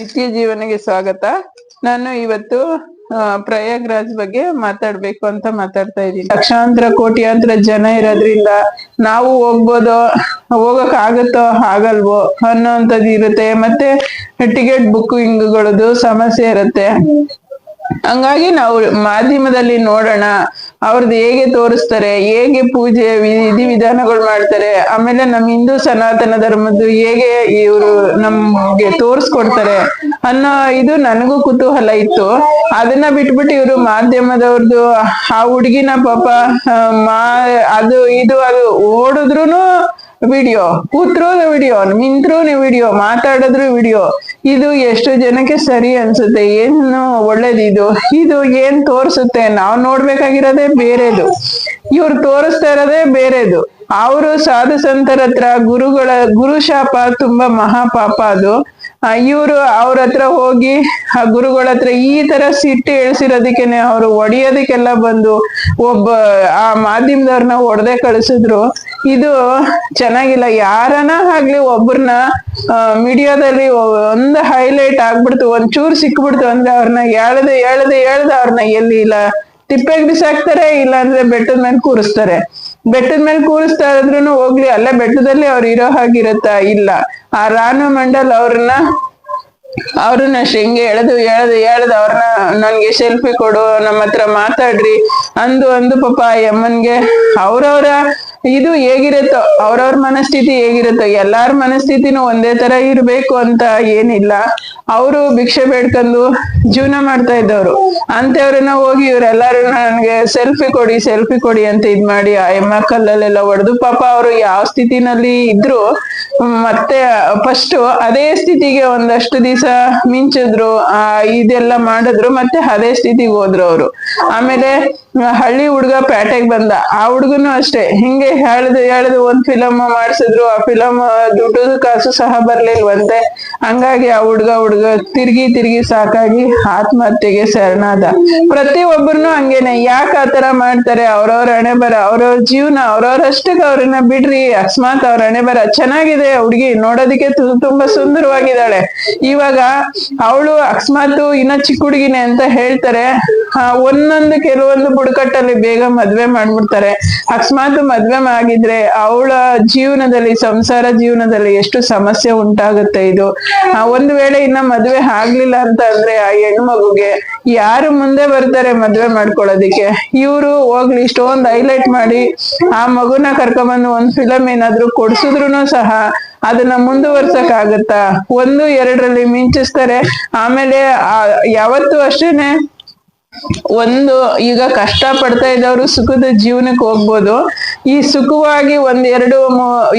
ನಿತ್ಯ ಜೀವನಿಗೆ ಸ್ವಾಗತ. ನಾನು ಇವತ್ತು ಪ್ರಯಾಗ್ ರಾಜ್ ಬಗ್ಗೆ ಮಾತಾಡ್ಬೇಕು ಅಂತ ಮಾತಾಡ್ತಾ ಇದ್ದೀನಿ. ಲಕ್ಷಾಂತರ ಕೋಟ್ಯಾಂತರ ಜನ ಇರೋದ್ರಿಂದ ನಾವು ಹೋಗ್ಬೋದೋ, ಹೋಗಕ್ ಆಗತ್ತೋ ಆಗಲ್ವೋ ಅನ್ನೋಂಥದ್ದು ಇರುತ್ತೆ. ಮತ್ತೆ ಟಿಕೆಟ್ ಬುಕ್ಕಿಂಗ್ಗಳದ್ದು ಸಮಸ್ಯೆ ಇರುತ್ತೆ. ಹಂಗಾಗಿ ನಾವು ಮಾಧ್ಯಮದಲ್ಲಿ ನೋಡೋಣ ಅವ್ರದ್ದು ಹೇಗೆ ತೋರಿಸ್ತಾರೆ, ಹೇಗೆ ಪೂಜೆ ವಿಧಿ ವಿಧಾನಗಳು ಮಾಡ್ತಾರೆ, ಆಮೇಲೆ ನಮ್ಮ ಹಿಂದೂ ಸನಾತನ ಧರ್ಮದ್ದು ಹೇಗೆ ಇವರು ನಮ್ಗೆ ತೋರಿಸ್ಕೊಡ್ತಾರೆ ಅನ್ನೋ ಇದು ನನಗೂ ಕುತೂಹಲ ಇತ್ತು. ಅದನ್ನ ಬಿಟ್ಬಿಟ್ಟು ಇವರು ಮಾಧ್ಯಮದವ್ರದ್ದು ಆ ಹುಡುಗಿನ ಪಾಪ ಮಾ, ಅದು ಇದು, ಅದು ಓಡಿದ್ರು ವಿಡಿಯೋ ಕೂತ್ರು ವಿಡಿಯೋ ನಿಂತ್ರು ವಿಡಿಯೋ, ಮಾತಾಡಿದ್ರು ವಿಡಿಯೋ. ಇದು ಎಷ್ಟು ಜನಕ್ಕೆ ಸರಿ ಅನ್ಸುತ್ತೆ. ಏನು ಒಳ್ಳೇದಿದು ಇದು. ಏನ್ ತೋರಿಸುತ್ತೆ? ನಾವು ನೋಡ್ಬೇಕಾಗಿರೋದೇ ಬೇರೆದು. ಇವ್ರು ತೋರಿಸ್ತಾ ಇರೋದೇ ಬೇರೆದು. ಅವರು ಸಾಧು ಸಂತರ ಹತ್ರ ಗುರುಗಳ, ಗುರು ಶಾಪ ತುಂಬಾ ಮಹಾಪಾಪ ಅದು. ಇವರು ಅವ್ರ ಹತ್ರ ಹೋಗಿ, ಆ ಗುರುಗಳ ಹತ್ರ ಈ ತರ ಸಿಟ್ಟು ಇಳಿಸಿರೋದಕ್ಕೇನೆ ಅವ್ರು ಒಡೆಯೋದಕ್ಕೆಲ್ಲ ಬಂದು ಒಬ್ಬ, ಆ ಮಾಧ್ಯಮದವ್ರನ್ನ ಹೊಡೆದೇ ಕಳಿಸಿದ್ರು. ಇದು ಚೆನ್ನಾಗಿಲ್ಲ. ಯಾರನ ಆಗ್ಲಿ ಒಬ್ಬರನ್ನ ಮೀಡಿಯಾದಲ್ಲಿ ಒಂದು ಹೈಲೈಟ್ ಆಗ್ಬಿಡ್ತು ಚೂರ್ ಸಿಕ್ಬಿಡ್ತು ಅಂದ್ರೆ ಅವ್ರನ್ನ ಎಳ್ದೆ ಎಳ್ದೆ ಹೇಳದ ಅವ್ರನ್ನ ಎಲ್ಲಿ ಇಲ್ಲ. ತಿಪ್ಪೆಗೆ ಬಿಸಾಕ್ತಾರೆ ಇಲ್ಲ ಅಂದ್ರೆ ಬೆಟ್ಟದ ಮೇಲೆ ಕೂರಿಸ್ತಾರೆ. ಬೆಟ್ಟದ ಮೇಲೆ ಕೂರಿಸ್ತಾ ಇದ್ರೂನು ಹೋಗ್ಲಿ, ಅಲ್ಲೇ ಬೆಟ್ಟದಲ್ಲಿ ಅವ್ರು ಇರೋ ಹಾಗಿರುತ್ತಾ ಇಲ್ಲ. ಆ ರಾನು ಮಂಡಲ್ ಅವ್ರನ್ನ ಅವ್ರನ್ನ ಶೇಂಗೆ ಎಳೆದು ಎಳೆದು ಎಳೆದು ಅವ್ರನ್ನ ನನ್ಗೆ ಸೆಲ್ಫಿ ಕೊಡು ನಮ್ಮ ಹತ್ರ ಮಾತಾಡ್ರಿ ಅಂದು ಅಂದು ಪಾಪ ಯಮ್ಮನ್ಗೆ ಅವ್ರವ್ರ ಇದು ಹೇಗಿರುತ್ತೋ, ಅವ್ರವ್ರ ಮನಸ್ಥಿತಿ ಹೇಗಿರುತ್ತೋ, ಎಲ್ಲಾರ ಮನಸ್ಥಿತಿನೂ ಒಂದೇ ತರ ಇರ್ಬೇಕು ಅಂತ ಏನಿಲ್ಲ. ಅವರು ಭಿಕ್ಷೆ ಬೇಡ್ಕೊಂಡು ಜೀವನ ಮಾಡ್ತಾ ಇದ್ದವ್ರು. ಅಂತವ್ರನ್ನ ಹೋಗಿ ಇವ್ರೆಲ್ಲಾರು ನನ್ಗೆ ಸೆಲ್ಫಿ ಕೊಡಿ ಸೆಲ್ಫಿ ಕೊಡಿ ಅಂತ ಇದ್ ಮಾಡಿ, ಆ ಎಮ್ಮ ಕಲ್ಲಲ್ಲೆಲ್ಲ ಹೊಡೆದು, ಪಾಪ ಅವರು ಯಾವ ಸ್ಥಿತಿನಲ್ಲಿ ಇದ್ರು, ಮತ್ತೆ ಫಸ್ಟ್ ಅದೇ ಸ್ಥಿತಿಗೆ ಒಂದಷ್ಟು ದಿವಸ ಮಿಂಚಿದ್ರು, ಆ ಇದೆಲ್ಲ ಮಾಡಿದ್ರು, ಮತ್ತೆ ಅದೇ ಸ್ಥಿತಿಗೆ ಹೋದ್ರು ಅವರು. ಆಮೇಲೆ ಹಳ್ಳಿ ಹುಡ್ಗ ಪ್ಯಾಟೆಗ್ ಬಂದ. ಆ ಹುಡುಗನು ಅಷ್ಟೇ. ಹಿಂಗೆ ಹೇಳ್ದು ಹೇಳ್ದು ಒಂದ್ ಫಿಲಮ್ ಮಾಡ್ಸಿದ್ರು. ಆ ಫಿಲಮ್ ದುಡ್ಡು ಕಾಸು ಸಹ ಬರ್ಲಿಲ್ವಂತೆ. ಹಂಗಾಗಿ ಆ ಹುಡ್ಗ ಹುಡ್ಗ ತಿರ್ಗಿ ತಿರ್ಗಿ ಸಾಕಾಗಿ ಆತ್ಮಹತ್ಯೆಗೆ ಶರಣಾದ. ಪ್ರತಿ ಒಬ್ಬರನು ಹಂಗೇನೆ. ಯಾಕೆ ಆತರ ಮಾಡ್ತಾರೆ? ಅವ್ರವ್ರ ಹಣೆ ಬರ, ಅವ್ರವ್ರ ಜೀವನ ಅವ್ರವ್ರಷ್ಟಕ್ಕೆ ಅವ್ರನ್ನ ಬಿಡ್ರಿ. ಅಕಸ್ಮಾತ್ ಅವ್ರ ಹಣೆ ಬರ. ಚೆನ್ನಾಗಿದೆ ಹುಡುಗಿ. ನೋಡೋದಕ್ಕೆ ತುಂಬಾ ಸುಂದರವಾಗಿದ್ದಾಳೆ. ಇವಾಗ ಅವಳು ಅಕಸ್ಮಾತ್ ಇನ್ನ ಚಿಕ್ಕ ಹುಡುಗಿನೇ ಅಂತ ಹೇಳ್ತಾರೆ. ಒಂದೊಂದು, ಕೆಲವೊಂದು ಬುಡಕಟ್ಟಲ್ಲಿ ಬೇಗ ಮದ್ವೆ ಮಾಡ್ಬಿಡ್ತಾರೆ. ಅಕಸ್ಮಾತ್ ಮದ್ವೆ ಆಗಿದ್ರೆ ಅವಳ ಜೀವನದಲ್ಲಿ, ಸಂಸಾರ ಜೀವನದಲ್ಲಿ ಎಷ್ಟು ಸಮಸ್ಯೆ ಉಂಟಾಗುತ್ತೆ ಇದು. ಒಂದು ವೇಳೆ ಇನ್ನ ಮದ್ವೆ ಆಗ್ಲಿಲ್ಲ ಅಂತ ಅಂದ್ರೆ ಆ ಹೆಣ್ಮಗುಗೆ ಯಾರು ಮುಂದೆ ಬರ್ತಾರೆ ಮದ್ವೆ ಮಾಡ್ಕೊಳ್ಳೋದಿಕ್ಕೆ? ಇವ್ರು ಹೋಗ್ಲಿ, ಇಷ್ಟೊಂದ್ ಹೈಲೈಟ್ ಮಾಡಿ ಆ ಮಗುನ ಕರ್ಕೊಂಡ್ಬಂದು ಒಂದ್ ಫಿಲಮ್ ಏನಾದ್ರು ಕೊಡ್ಸಿದ್ರು ಸಹ ಅದನ್ನ ಮುಂದುವರ್ಸಕ್ ಆಗತ್ತಾ ಒಂದು, ಎರಡರಲ್ಲಿ ಮಿಂಚಿಸ್ತಾರೆ. ಆಮೇಲೆ ಯಾವತ್ತು ಅಷ್ಟೇನೆ ಒಂದು ಈಗ ಕಷ್ಟ ಪಡ್ತಾ ಇದ್ದವರು ಸುಖದ ಜೀವನಕ್ಕೆ ಹೋಗ್ಬೋದು. ಈ ಸುಖವಾಗಿ ಒಂದ್ ಎರಡು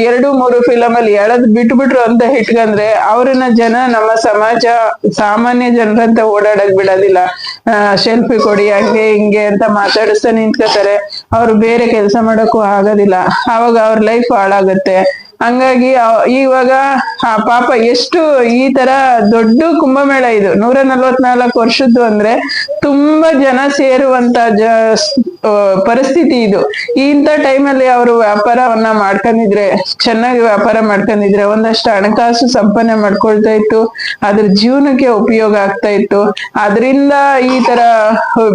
ಎರಡು ಮೂರು ಫಿಲಮ್ ಅಲ್ಲಿ ಎಳದ್ ಬಿಟ್ಬಿಟ್ರು ಅಂತ ಇಟ್ಕಂದ್ರೆ ಅವ್ರನ್ನ ಜನ ನಮ್ಮ ಸಮಾಜ ಸಾಮಾನ್ಯ ಜನರಂತ ಓಡಾಡಕ್ ಬಿಡೋದಿಲ್ಲ. ಶೆಲ್ಫಿ ಕೊಡಿ, ಹಂಗೆ, ಹಿಂಗೆ ಅಂತ ಮಾತಾಡಿಸ್ತಾ ನಿಂತ್ಕೋತಾರೆ. ಅವ್ರು ಬೇರೆ ಕೆಲಸ ಮಾಡೋಕ್ಕೂ ಆಗೋದಿಲ್ಲ. ಅವಾಗ ಅವ್ರ ಲೈಫ್ ಹಾಳಾಗುತ್ತೆ. ಹಂಗಾಗಿ ಇವಾಗ, ಆ, ಪಾಪ ಎಷ್ಟು ಈ ತರ ದೊಡ್ಡ ಕುಂಭಮೇಳ ಇದು. ನೂರ ನಲ್ವತ್ನಾಲ್ಕು ವರ್ಷದ್ದು ಅಂದ್ರೆ ತುಂಬಾ ಜನ ಸೇರುವಂತ ಜ ಪರಿಸ್ಥಿತಿ ಇದು. ಇಂಥ ಟೈಮಲ್ಲಿ ಅವರು ವ್ಯಾಪಾರವನ್ನ ಮಾಡ್ಕೊಂಡಿದ್ರೆ, ಚೆನ್ನಾಗಿ ವ್ಯಾಪಾರ ಮಾಡ್ಕೊಂಡಿದ್ರೆ, ಒಂದಷ್ಟು ಹಣಕಾಸು ಸಂಪಾದನೆ ಮಾಡ್ಕೊಳ್ತಾ ಇತ್ತು. ಅದ್ರ ಜೀವನಕ್ಕೆ ಉಪಯೋಗ ಆಗ್ತಾ ಇತ್ತು. ಅದರಿಂದ ಈ ತರ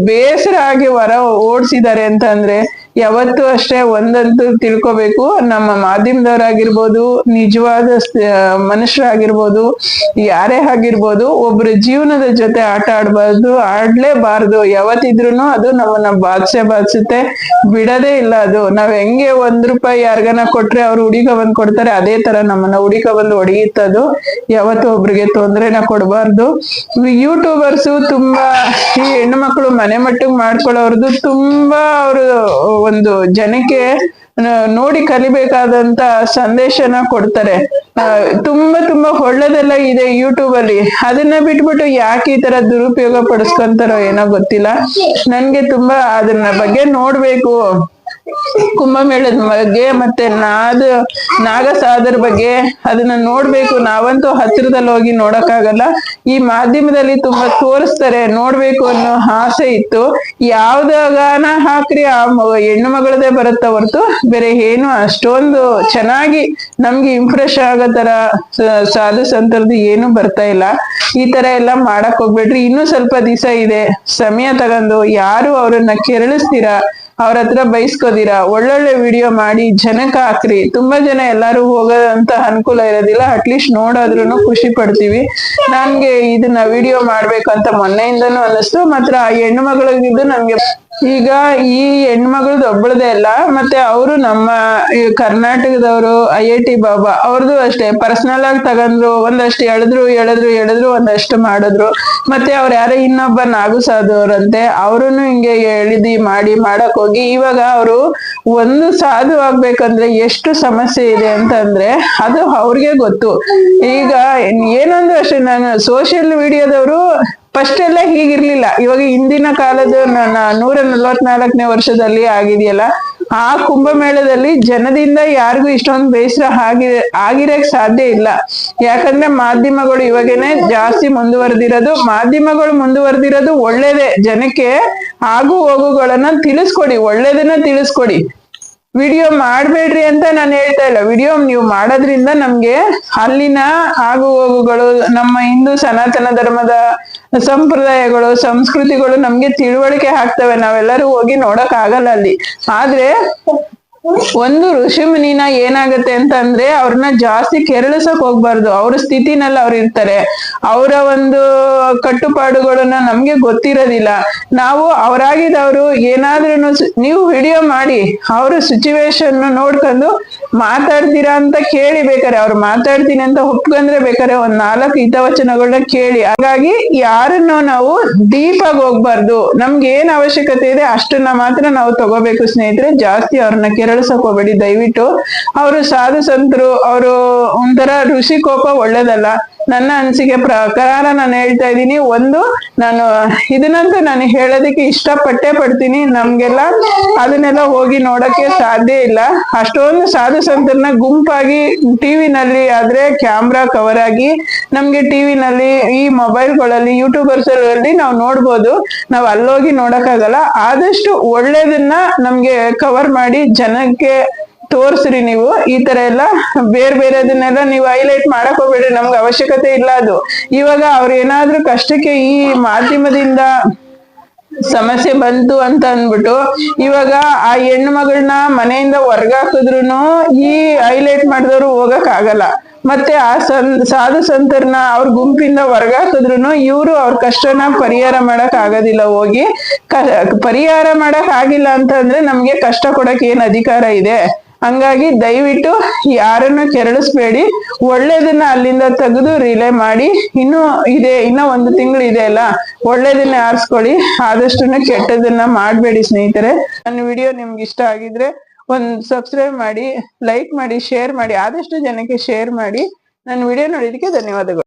ಬೇಸರ ಆಗಿ ಹೊರ ಓಡಿಸಿದ್ದಾರೆ ಅಂತ ಅಂದ್ರೆ ಯಾವತ್ತೂ ಅಷ್ಟೇ ಒಂದಂತ ತಿಳ್ಕೊಬೇಕು. ನಮ್ಮ ಮಾಧ್ಯಮದವರಾಗಿರ್ಬೋದು, ನಿಜವಾದ ಮನುಷ್ಯರಾಗಿರ್ಬೋದು, ಯಾರೇ ಆಗಿರ್ಬೋದು, ಒಬ್ರ ಜೀವನದ ಜೊತೆ ಆಟ ಆಡ್ಬಾರ್ದು, ಆಡ್ಲೇಬಾರ್ದು. ಯಾವತ್ತಿದ್ರು ಅದು ನಮ್ಮನ್ನ ಬಾಧಿಸೆ ಬಾಧಿಸುತ್ತೆ ಬಿಡದೇ ಇಲ್ಲ ಅದು. ನಾವ್ ಹೆಂಗೆ ಒಂದ್ ರೂಪಾಯಿ ಯಾರ್ಗನ ಕೊಟ್ರೆ ಅವ್ರು ಹುಡಿಕ ಬಂದ್ ಕೊಡ್ತಾರೆ, ಅದೇ ತರ ನಮ್ಮನ್ನ ಹುಡಿಕ ಬಂದು ಹೊಡೆಯುತ್ತದು ಯಾವತ್ತು ಒಬ್ರಿಗೆ ತೊಂದ್ರೆನ ಕೊಡಬಾರ್ದು. ಯೂಟ್ಯೂಬರ್ಸು ತುಂಬಾ, ಈ ಹೆಣ್ಣು ಮಕ್ಕಳು ಮನೆ ಮಟ್ಟಿಗೆ ಮಾಡ್ಕೊಳ್ಳೋರ್ದು ತುಂಬಾ ಅವರು ಒಂದು ಜನಕ್ಕೆ ನೋಡಿ ಕಲಿಬೇಕಾದಂತ ಸಂದೇಶನ ಕೊಡ್ತಾರೆ. ತುಂಬಾ ತುಂಬಾ ಒಳ್ಳೆದೆಲ್ಲ ಇದೆ ಯೂಟ್ಯೂಬ್ ಅಲ್ಲಿ. ಅದನ್ನ ಬಿಟ್ಬಿಟ್ಟು ಯಾಕೆ ಈ ತರ ದುರುಪಯೋಗ ಪಡಿಸ್ಕೊಂತಾರೋ ಏನೋ ಗೊತ್ತಿಲ್ಲ. ನನ್ಗೆ ತುಂಬಾ ಅದನ್ನ ಬಗ್ಗೆ ನೋಡ್ಬೇಕು. ಕುಂಭಮೇಳದ ಬಗ್ಗೆ ಮತ್ತೆ ನಾದ ನಾಗಸಾದರ ಬಗ್ಗೆ ಅದನ್ನ ನೋಡ್ಬೇಕು. ನಾವಂತೂ ಹತ್ತಿರದಲ್ಲಿ ಹೋಗಿ ನೋಡಕ್ಕಾಗಲ್ಲ. ಈ ಮಾಧ್ಯಮದಲ್ಲಿ ತುಂಬಾ ತೋರಿಸ್ತಾರೆ. ನೋಡ್ಬೇಕು ಅನ್ನೋ ಆಸೆ ಇತ್ತು. ಯಾವ್ದಾಗಾನ ಹಾಕ್ರಿ, ಆ ಹೆಣ್ಣು ಮಗಳದೇ ಬರುತ್ತ ಹೊರತು ಬೇರೆ ಏನು ಅಷ್ಟೊಂದು ಚೆನ್ನಾಗಿ ನಮ್ಗೆ ಇಂಪ್ರೆಸ್ ಆಗೋ ತರ ಸಾಧು ಸಂತರದ್ದು ಏನು ಬರ್ತಾ ಇಲ್ಲ. ಈ ತರ ಎಲ್ಲ ಮಾಡಕ್ ಹೋಗ್ಬೇಡ್ರಿ. ಇನ್ನೂ ಸ್ವಲ್ಪ ದಿವಸ ಇದೆ. ಸಮಯ ತಗೊಂಡು ಯಾರು ಅವ್ರನ್ನ ಕೆರಳಿಸ್ತೀರಾ? ಅವ್ರ ಹತ್ರ ಬೈಸ್ಕೋದಿರಾ? ಒಳ್ಳೊಳ್ಳೆ ವಿಡಿಯೋ ಮಾಡಿ, ಜನಕ್ಕೆ ಹಾಕ್ರಿ. ತುಂಬಾ ಜನ ಎಲ್ಲಾರು ಹೋಗೋದಂತ ಅನುಕೂಲ ಇರೋದಿಲ್ಲ. ಅಟ್ಲೀಸ್ಟ್ ನೋಡಾದ್ರೂ ಖುಷಿ ಪಡ್ತೀವಿ. ನನ್ಗೆ ಇದನ್ನ ವಿಡಿಯೋ ಮಾಡ್ಬೇಕಂತ ಮೊನ್ನೆಯಿಂದನೂ ಅನ್ನಿಸ್ತು. ಮಾತ್ರ ಆ ಹೆಣ್ಣು ಮಗಳಿಗಿದ್ದು ನನ್ಗೆ ಈಗ ಈ ಹೆಣ್ಮಗಳದ್ದು ಒಬ್ಬಳದೇ ಅಲ್ಲ ಮತ್ತೆ ಅವರು ನಮ್ಮ ಕರ್ನಾಟಕದವರು, ಐ ಐ ಟಿ ಬಾಬಾ ಅವ್ರದ್ದು ಅಷ್ಟೇ. ಪರ್ಸನಲ್ ಆಗಿ ತಗೊಂಡ್ರು ಒಂದಷ್ಟು ಎಳೆದ್ರು ಎಳೆದ್ರು ಎಳೆದ್ರು, ಒಂದಷ್ಟು ಮಾಡಿದ್ರು. ಮತ್ತೆ ಅವ್ರು ಯಾರೋ ಇನ್ನೊಬ್ಬ ನಾಗು ಸಾಧುವರಂತೆ ಅವ್ರು ಹಿಂಗೆ ಎಳಿದಿ ಮಾಡಿ, ಮಾಡಕ್ ಹೋಗಿ, ಇವಾಗ ಅವರು ಒಂದು ಸಾಧು ಆಗ್ಬೇಕಂದ್ರೆ ಎಷ್ಟು ಸಮಸ್ಯೆ ಇದೆ ಅಂತಂದ್ರೆ ಅದು ಅವ್ರಿಗೆ ಗೊತ್ತು. ಈಗ ಏನಂದ್ರೆ ಅಷ್ಟೇ, ನಾನು ಸೋಷಿಯಲ್ ಮೀಡಿಯಾದವರು ಫಸ್ಟ್ ಎಲ್ಲ ಹೀಗಿರ್ಲಿಲ್ಲ. ಇವಾಗ ಹಿಂದಿನ ಕಾಲದ ನೂರ ನಲ್ವತ್ನಾಲ್ಕನೇ ವರ್ಷದಲ್ಲಿ ಆಗಿದೆಯಲ್ಲ, ಆ ಕುಂಭಮೇಳದಲ್ಲಿ ಜನದಿಂದ ಯಾರಿಗೂ ಇಷ್ಟೊಂದು ಬೇಸರ ಆಗಿ, ಆಗಿರಕ್ ಸಾಧ್ಯ ಇಲ್ಲ. ಯಾಕಂದ್ರೆ ಮಾಧ್ಯಮಗಳು ಇವಾಗೇನೆ ಜಾಸ್ತಿ ಮುಂದುವರೆದಿರೋದು, ಮಾಧ್ಯಮಗಳು ಮುಂದುವರೆದಿರೋದು ಒಳ್ಳೇದೇ. ಜನಕ್ಕೆ ಆಗು ಹೋಗುಗಳನ್ನ ತಿಳಿಸ್ಕೊಡಿ, ಒಳ್ಳೇದನ್ನ ತಿಳಿಸ್ಕೊಡಿ. ವಿಡಿಯೋ ಮಾಡ್ಬೇಡ್ರಿ ಅಂತ ನಾನು ಹೇಳ್ತಾ ಇಲ್ಲ. ವಿಡಿಯೋ ನೀವು ಮಾಡೋದ್ರಿಂದ ನಮ್ಗೆ ಅಲ್ಲಿನ ಆಗು ಹೋಗುಗಳು, ನಮ್ಮ ಹಿಂದೂ ಸನಾತನ ಧರ್ಮದ ಸಂಪ್ರದಾಯಗಳು, ಸಂಸ್ಕೃತಿಗಳು ನಮ್ಗೆ ತಿಳುವಳಿಕೆ ಆಗ್ತವೆ. ನಾವೆಲ್ಲರೂ ಹೋಗಿ ನೋಡಕ್ ಆಗಲ್ಲ ಅಲ್ಲಿ. ಆದ್ರೆ ಒಂದು ಋಷಿ ಮುನಿನ ಏನಾಗತ್ತೆ ಅಂತ ಅಂದ್ರೆ ಅವ್ರನ್ನ ಜಾಸ್ತಿ ಕೆರಳಿಸಕ್ ಹೋಗ್ಬಾರ್ದು. ಅವ್ರ ಸ್ಥಿತಿನಲ್ಲಿ ಅವ್ರು ಇರ್ತಾರೆ. ಅವರ ಒಂದು ಕಟ್ಟುಪಾಡುಗಳನ್ನ ನಮ್ಗೆ ಗೊತ್ತಿರೋದಿಲ್ಲ. ನಾವು ಅವರಾಗಿದ್ದವರು ಏನಾದ್ರೂ ನೀವು ವಿಡಿಯೋ ಮಾಡಿ, ಅವ್ರ ಸಿಚುವೇಶನ್ ನೋಡ್ಕೊಂಡು ಮಾತಾಡ್ತೀರಾ ಅಂತ ಕೇಳಿ ಬೇಕಾರೆ, ಅವ್ರು ಮಾತಾಡ್ತೀನಿ ಅಂತ ಒಪ್ಕೊಂಡ್ರೆ ಬೇಕಾರೆ ಒಂದ್ ನಾಲ್ಕು ಹಿತವಚನಗಳನ್ನ ಕೇಳಿ. ಹಾಗಾಗಿ ಯಾರನ್ನು ನಾವು ದೀಪ ಆಗಿ ಹೋಗ್ಬಾರ್ದು. ನಮ್ಗೆ ಏನ್ ಅವಶ್ಯಕತೆ ಇದೆ ಅಷ್ಟನ್ನ ಮಾತ್ರ ನಾವು ತಗೋಬೇಕು ಸ್ನೇಹಿತರೆ. ಜಾಸ್ತಿ ಅವ್ರನ್ನ ಕೆರಳಿಸಕ್ ಹೋಗ್ಬೇಡಿ. ದಯವಿಟ್ಟು, ಅವರು ಸಾಧು ಸಂತರು, ಅವರು ಒಂಥರ ಋಷಿ ಕೋಪ ಒಳ್ಳೇದಲ್ಲ. ನನ್ನ ಅನಿಸಿಕೆ ಪ್ರಕಾರ ನಾನು ಹೇಳ್ತಾ ಇದ್ದೀನಿ. ಒಂದು, ನಾನು ಇದನ್ನಂತೂ ನಾನು ಹೇಳೋದಕ್ಕೆ ಇಷ್ಟಪಟ್ಟೆ ಪಡ್ತೀನಿ. ನಮ್ಗೆಲ್ಲ ಅದನ್ನೆಲ್ಲ ಹೋಗಿ ನೋಡಕ್ಕೆ ಸಾಧ್ಯ ಇಲ್ಲ. ಅಷ್ಟೊಂದು ಸಾಧು ಸಂತರನ್ನ ಗುಂಪಾಗಿ ಟಿವಿನಲ್ಲಿ ಆದ್ರೆ ಕ್ಯಾಮ್ರಾ ಕವರ್ ಆಗಿ ನಮ್ಗೆ ಟಿವಿನಲ್ಲಿ ಈ ಮೊಬೈಲ್ಗಳಲ್ಲಿ ಯೂಟ್ಯೂಬರ್ಸ್ ಅಲ್ಲಿ ನಾವು ನೋಡ್ಬೋದು. ನಾವು ಅಲ್ಲೋಗಿ ನೋಡಕ್ಕಾಗಲ್ಲ. ಆದಷ್ಟು ಒಳ್ಳೇದನ್ನ ನಮ್ಗೆ ಕವರ್ ಮಾಡಿ ಜನಕ್ಕೆ ತೋರ್ಸ್ರಿ ನೀವು. ಈ ತರ ಎಲ್ಲ ಬೇರೆ ಬೇರೆದನ್ನೆಲ್ಲ ನೀವು ಹೈಲೈಟ್ ಮಾಡಕ್ ಹೋಗ್ಬೇಡ್ರಿ. ನಮ್ಗೆ ಅವಶ್ಯಕತೆ ಇಲ್ಲ ಅದು. ಇವಾಗ ಅವ್ರ ಏನಾದ್ರೂ ಕಷ್ಟಕ್ಕೆ ಈ ಮಾಧ್ಯಮದಿಂದ ಸಮಸ್ಯೆ ಬಂತು ಅಂತ ಅಂದ್ಬಿಟ್ಟು ಇವಾಗ ಆ ಹೆಣ್ಣು ಮಗಳನ್ನ ಮನೆಯಿಂದ ಹೊರ್ಗಾಕಿದ್ರು ಈ ಹೈಲೈಟ್ ಮಾಡಿದವರು ಹೋಗಕ್ ಆಗಲ್ಲ. ಮತ್ತೆ ಆ ಸನ್ ಸಾಧು ಸಂತರ್ನ ಅವ್ರ ಗುಂಪಿಂದ ಹೊರಗಾಕಿದ್ರು ಇವರು ಅವ್ರ ಕಷ್ಟನ ಪರಿಹಾರ ಮಾಡಕ್ ಆಗೋದಿಲ್ಲ ಹೋಗಿ. ಪರಿಹಾರ ಮಾಡಕ್ ಆಗಿಲ್ಲ ಅಂತಂದ್ರೆ ನಮ್ಗೆ ಕಷ್ಟ ಕೊಡಕ್ ಏನ್ ಅಧಿಕಾರ ಇದೆ? ಹಂಗಾಗಿ ದಯವಿಟ್ಟು ಯಾರನ್ನು ಕೆರಳಿಸ್ಬೇಡಿ. ಒಳ್ಳೇದನ್ನ ಅಲ್ಲಿಂದ ತೆಗೆದು ರಿಲೇ ಮಾಡಿ. ಇನ್ನು ಇದೆ, ಇನ್ನ ಒಂದು ತಿಂಗಳು ಇದೆ ಅಲ್ಲ, ಒಳ್ಳೇದನ್ನ ಆರಿಸ್ಕೊಳ್ಳಿ. ಆದಷ್ಟು ಕೆಟ್ಟದನ್ನ ಮಾಡಬೇಡಿ ಸ್ನೇಹಿತರೆ. ನನ್ನ ವಿಡಿಯೋ ನಿಮ್ಗೆ ಇಷ್ಟ ಆಗಿದ್ರೆ ಒಂದ್ ಸಬ್ಸ್ಕ್ರೈಬ್ ಮಾಡಿ ಲೈಕ್ ಮಾಡಿ ಶೇರ್ ಮಾಡಿ, ಆದಷ್ಟು ಜನಕ್ಕೆ ಶೇರ್ ಮಾಡಿ. ನನ್ನ ವಿಡಿಯೋ ನೋಡಿದಕ್ಕೆ ಧನ್ಯವಾದಗಳು.